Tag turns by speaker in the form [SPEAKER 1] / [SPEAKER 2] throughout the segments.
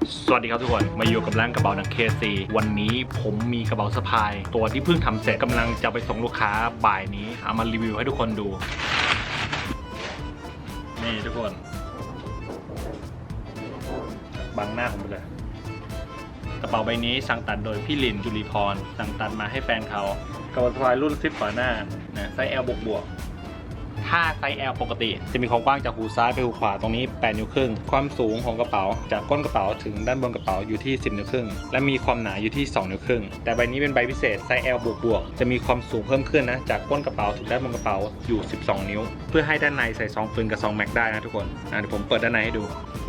[SPEAKER 1] สวัสดีครับทุกคน มาอยู่กับร้านกระเป๋าหนังเคซีวันนี้ผมมีกระเป๋าสะพาย ตัวที่เพิ่งทำเสร็จกำลังจะไปส่งลูกค้าบ่ายนี้ เอามารีวิวให้ทุกคนดู นี่ทุกคน บังหน้าผมไปเลย กระเป๋าใบนี้สั่งตัดโดยพี่ลินจุลีพร สั่งตัดมาให้แฟนเขากระเป๋าสะพายรุ่นซิปฝาหน้านะไซส์ L บวกบวก ถ้าไซส์ L ปกติ จะมีความกว้างจากหูซ้ายไปหูขวาตรงนี้ 8 นิ้วครึ่ง ความสูงของกระเป๋าจากก้นกระเป๋าถึงด้านบนกระเป๋าอยู่ที่ 10 นิ้วครึ่ง และมีความหนาอยู่ที่ 2 นิ้วครึ่ง แต่ใบนี้เป็นใบพิเศษไซส์ L บวกบวกๆจะมีความสูงเพิ่มขึ้นนะ จากก้นกระเป๋าถึงด้านบนกระเป๋าอยู่ 12 นิ้ว เพื่อให้ด้านในใส่ซองปืนกับซองแม็กได้นะทุกคนอะเดี๋ยวผมเปิดด้านในให้ดู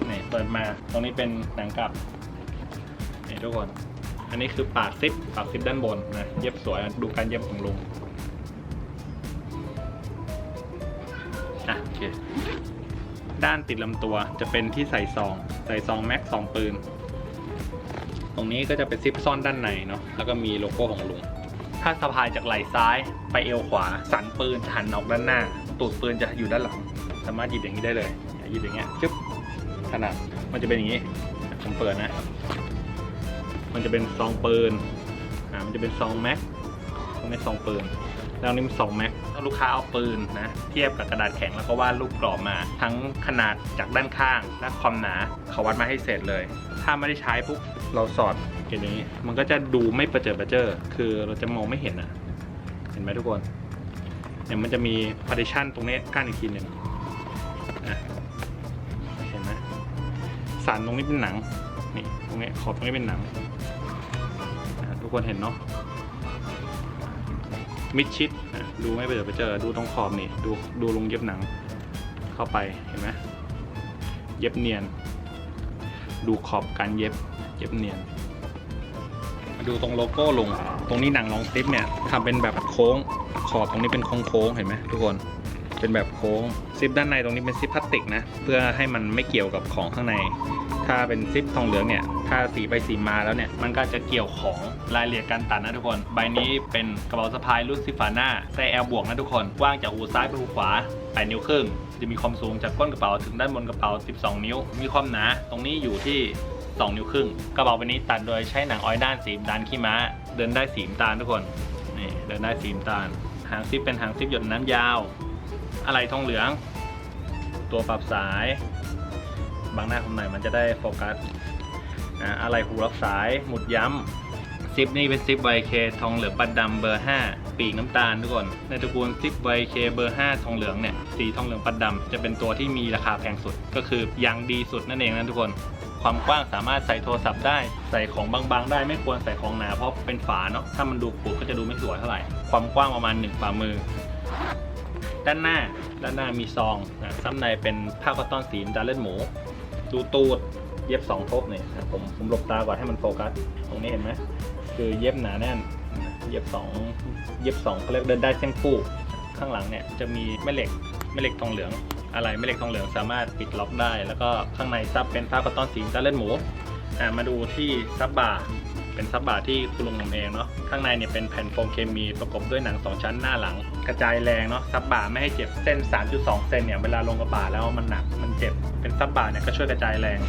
[SPEAKER 1] นี่เปิดมาตรงนี้เป็นหนังกลับนี่ทุกคน อันนี้คือปากซิปปากซิปด้านบนนะเย็บสวยดูการเย็บของลุง อะโอเค ด้านติดลำตัวจะเป็นที่ใส่ซอง ใส่ซองแม็กซองปืน ตรงนี้ก็จะเป็นซิปซ่อนด้านในเนาะ แล้วก็มีโลโก้ของลุง ถ้าสะพายจากไหล่ซ้ายไปเอวขวา สันปืนจะหันออกด้านหน้า ตูดปืนจะอยู่ด้านหลัง สามารถหยิบอย่างนี้ได้เลย หยิบอย่างเงี้ยจึ๊บขนาดมันจะเป็นอย่างนี้ ผมเปิดนะ มันจะเป็นซองปืน อ่า มันจะเป็นซองแม็กตรงนี้ซองปืน แล้วนี่มันซองแม็กถ้าลูกค้าเอาปืนนะเทียบกับกระดาษแข็งแล้วก็วาดรูปกรอบมา ทั้งขนาดจากด้านข้างและความหนาเขาวัดมาให้เสร็จเลย ถ้าไม่ได้ใช้ปุ๊บเราสอดอย่างนี้ มันก็จะดูไม่ประเจิดประเจิอคือเราจะมองไม่เห็นนะเห็นไหมทุกคนเนี่ยมันจะมี partition ตรงนี้กั้นอีกทีหนึ่งเห็นไหมสันตรงนี้เป็นหนังนี่ตรงนี้ขอบตรงนี้เป็นหนังทุกคนเห็นเนาะ มิดชิดดูไม่ไปเจอไปเจอดูตรงขอบนี่ดูดูลงเย็บหนัง เข้าไปเห็นไหมเย็บเนียน ดูขอบการเย็บเย็บเนียนมาดูตรงโลโก้ลง ตรงนี้หนังลองซิปเนี่ยทำเป็นแบบโค้ง ขอบตรงนี้เป็นโค้งโค้งเห็นไหมทุกคน เป็นแบบโค้งซิปด้านในตรงนี้เป็นซิปพลาสติกนะ เพื่อให้มันไม่เกี่ยวกับของข้างใน ถ้าเป็นซิปทองเหลืองเนี่ย ถ้าสีไปสีมาแล้วเนี่ย มันก็จะเกี่ยวของรายละเอียดการตัดนะทุกคน ใบนี้เป็นกระเป๋าสะพายรุ่นซิฟาน่าไซส์ L บวกนะทุกคนกว้างจากหูซ้ายไปหูขวา8นิ้วครึ่งจะมีความสูงจากก้นกระเป๋าถึงด้านบนกระเป๋า 12 นิ้ว มีความหนาตรงนี้อยู่ที่ 2 นิ้วครึ่ง กระเป๋าใบนี้ตัดโดยใช้หนังออยด้านสีน้าลขี้ม้า เดินได้สีตาลทุกคน นี่เดินได้สีตาล หางซิปเป็นหางซิปหยดน้ำยาว อะไรทองเหลือง ตัวปรับสาย บางหน้าผมหน่อยมันจะได้โฟกัสอะไรหูรับสายหมุดย้ำซิปนี่เป็นซิป YK ทองเหลืองปัดดำเบอร์ 5 ปีกน้ำตาลทุกคนในตระกูลซิป YK เคเบอร์ 5 ทองเหลืองเนี่ยสีทองเหลืองปัดดำจะเป็นตัวที่มีราคาแพงสุด ก็คือยังดีสุดนั่นเองนะทุกคนความกว้างสามารถใส่โทรศัพท์ได้ ใส่ของบางๆ ได้ไม่ควรใส่ของหนาเพราะเป็นฝาเนาะถ้ามันดูขูดก็จะดูไม่สวยเท่าไหร่ ความกว้างประมาณ1ฝ่ามือ ด้านหน้าด้านหน้ามีซองนะซ้ำในเป็นผ้าคอตตอนสีดาเลนหมู ดูตูดเย็บสองทบเนี่ยนะผมผมหลบตาก่อนให้มันโฟกัส ตรงนี้เห็นไหมคือเย็บหนาแน่น เย็บสองเย็บสองเขาเรียกเดินได้เส้นคู่ ข้างหลังเนี่ยจะมีแม่เหล็กแม่เหล็กทองเหลือง อะไรแม่เหล็กทองเหลืองสามารถปิดล็อกได้ แล้วก็ข้างในซับเป็นผ้าคอตตอนสีดาเลนหมูมาดูที่ซับบาร์ เป็นซับบาร์ที่คุณลุงทำเองเนาะข้างในเนี่ยเป็นแผ่นโฟมเคมีประกบด้วยหนังสองชั้นหน้าหลัง กระจายแรงเนาะซับบาร์ไม่ให้เจ็บเส้น 3.2 เซนเนี่ยเวลาลงกระบาแล้วมันหนักมันเจ็บเป็นซับบาร์เนี่ยก็ช่วยกระจายแรง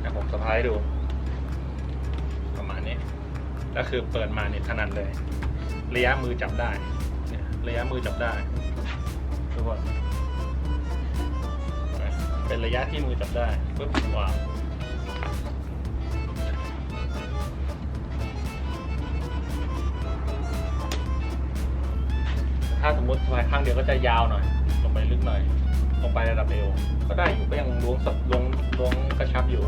[SPEAKER 1] เดี๋ยวผมสะพายดู ประมาณนี้ก็คือเปิดมาเนี่ยถนัดเลย ระยะมือจับได้เนี่ยระยะมือจับได้ทุกคนเป็นระยะที่มือจับได้ปุ๊บวาง ถ้าสมมติสะพายข้างเดียวก็จะยาวหน่อย ลงไปลึกหน่อย ลงไประดับเอวก็ได้อยู่ก็ยังล้วงสับล้วงล้วงกระชับอยู่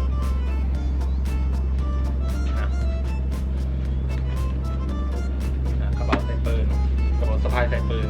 [SPEAKER 1] นะกระเป๋าใส่ปืนกระเป๋าสะพายใส่ปืน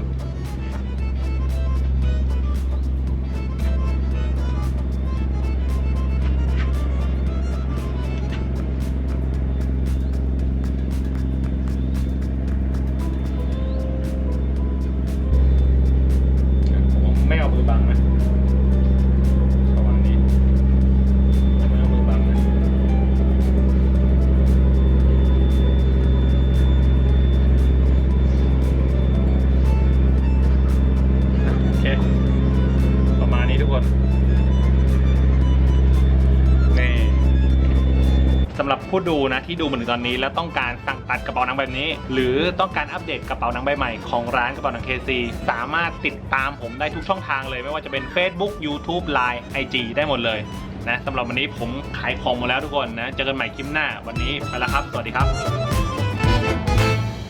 [SPEAKER 1] าหรับผู้ดูนะที่ดูมาถึงตอนนี้แล้วต้องการสั่งตัดกระเป๋าหนังแบบนี้ หรือต้องการอัปเดตกระเป๋าหนังใบใหม่ของร้านกระเป๋าหนังเคซีสามารถติดตามผมได้ทุกช่องทางเลย ไม่ว่าจะเป็น Facebook YouTube Line IG ได้หมดเลยนะสำหรับวันนี้ผมขายของหมดแล้วทุกคนนะเจอกันใหม่คลิปหน้าวันนี้ไปแล้วครับ สวัสดีครับ